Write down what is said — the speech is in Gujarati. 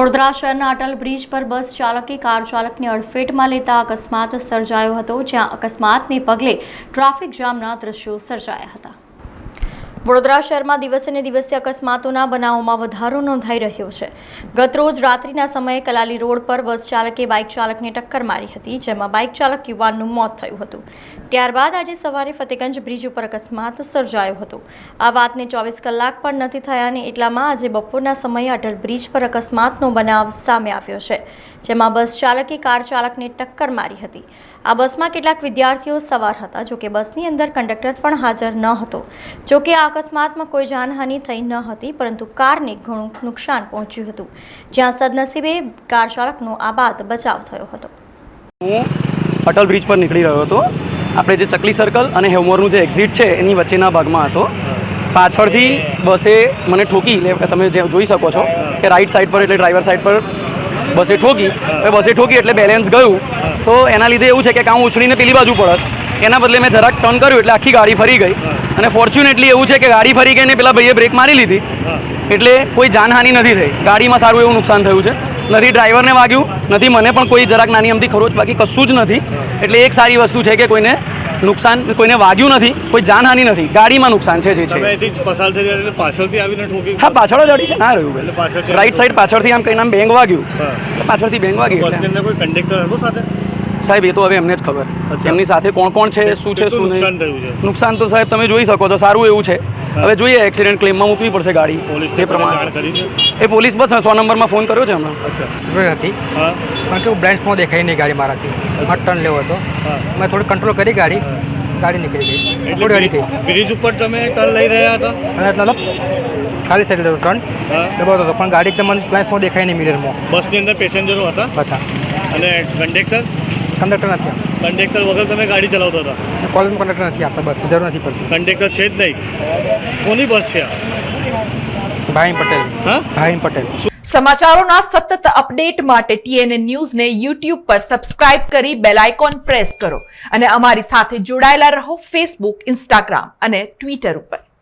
વડોદરા શહેરના અટલ બ્રિજ પર બસ ચાલકે કાર ચાલકને અડફેટમાં લેતા અકસ્માત સર્જાયો હતો, જ્યાં અકસ્માતને પગલે ટ્રાફિક જામના દ્રશ્યો સર્જાયા હતા. વડોદરા શહેરમાં દિવસે દિવસે અકસ્માતોના બનાવોમાં વધારો નોંધાઈ રહ્યો છે. ગતરોજ રાત્રિના સમયે કલાલી રોડ પર બસ ચાલકે બાઇક ચાલકને ટક્કર મારી હતી, જેમાં બાઇક ચાલક યુવાનનું મોત થયું હતું. ત્યારબાદ આજે સવારે ફતેગંજ બ્રિજ ઉપર અકસ્માત સર્જાયો હતો. આ વાતને ચોવીસ કલાક પણ નથી થયાને એટલામાં આજે બપોરના સમયે અટલ બ્રિજ પર અકસ્માતનો બનાવ સામે આવ્યો છે, જેમાં બસ ચાલકે કાર ચાલકને ટક્કર મારી હતી. આ બસમાં કેટલાક વિદ્યાર્થીઓ સવાર હતા, જોકે બસની અંદર કંડક્ટર પણ હાજર ન હતો. જોકે આ અકસ્માતમાં કોઈ જાનહાનિ થઈ ન હતી, પરંતુ કારને ઘણું નુકસાન પહોંચ્યું હતું. જ્યાં સદનસીબે કાર ચાલકનો આબાદ બચાવ થયો હતો. હું અટલ બ્રિજ પર નીકળી રહ્યો હતો. આપણે જે ચકલી સર્કલ અને હેવમોરનું જે એક્ઝિટ છે, એની વચ્ચેના ભાગમાં હતો. પાછળથી બસે મને ઠોકી તમે જે જોઈ શકો છો, કે રાઈટ સાઈડ પર એટલે ડ્રાઈવર સાઈડ પર બસે ઠોકી. બસે ઠોકી એટલે બેલેન્સ ગયું. તો એના લીધે એવું છે કે કાં ઉછળીને પેલી બાજુ પડત. એના બદલે મેં જરાક ટર્ન કર્યું એટલે આખી ગાડી ફરી ગઈ. અને ફોર્ચ્યુનેટલી એવું છે કે ગાડી ફરી ગઈ ને પેલા ભાઈએ બ્રેક મારી લીધી. એટલે કોઈ જાનહાનિ નથી થઈ. ગાડીમાં સારું એવું નુકસાન થયું છે. નથી ડ્રાઈવરને વાગ્યું નથી મને પણ કોઈ જરાક નાની અમથી ખરોચ બાકી કશું જ નથી. એટલે એક સારી વસ્તુ છે કે કોઈને નુકસાન કોઈને વાગ્યું નથી કોઈ જાનહાનિ નથી. ગાડીમાં નુકસાન છે જે છે. હા પાછળ જ અડી છે. ના રહ્યું રાઈટ સાઈડ પાછળથી આમ કઈ નામ બેંગ વાગ્યું. પાછળથી બેંગ વાગી સાહેબ એ તો હવે એમને જ ખબર. એમની સાથે કોણ કોણ છે શું છે શું નુકસાન નહીં. નુકસાન તો સાહેબ તમે જોઈ શકો છો સારું એવું છે. હવે જોઈએ એક્સિડન્ટ ક્લેમમાં મૂકવી પડશે ગાડી પોલીસ જે પ્રમાણે. એ પોલીસ બસ સો નંબરમાં ફોન કર્યો છે હમણાં. અચ્છા. જોઈ હતી. હા. સ્પોટ દેખાય નહીં ગાડી મારાથી. મારે ટર્ન લેવો હતો મેં થોડી કંટ્રોલ કરી ગાડી. ગાડી નીકળી ગઈ. થોડી ગઈ. એટલે બ્રિજ ઉપર તમે ટર્ન લઈ રહ્યા હતા? અને એટલે ખાલી સાઈડ લેતો ટર્ન દબાવતો હતો પણ ગાડી એકદમ બ્લાઇન્ડ સ્પોટ દેખાય નહીં મિરરમાં. બસની અંદર પેસેન્જરો હતા? હતા. અને કંડક્ટર કંડક્ટર નથી કંડક્ટર વગર તમે ગાડી ચલાવતા હતા? કોલેજમાં કંડક્ટર નથી આપતા બસ જરૂર નથી પડતી. કંડક્ટર છે જ નહીં. કોની બસ છે આ? ભાઈ પટેલ. હા? ભાઈ પટેલ. સમાચારોના સતત અપડેટ માટે ટીએનએ ન્યૂઝને યુટ્યુબ પર સબસ્ક્રાઇબ કરી બેલ આઇકોન પ્રેસ કરો અને અમારી સાથે જોડાયેલા રહો ફેસબુક ઇન્સ્ટાગ્રામ અને ટ્વિટર ઉપર.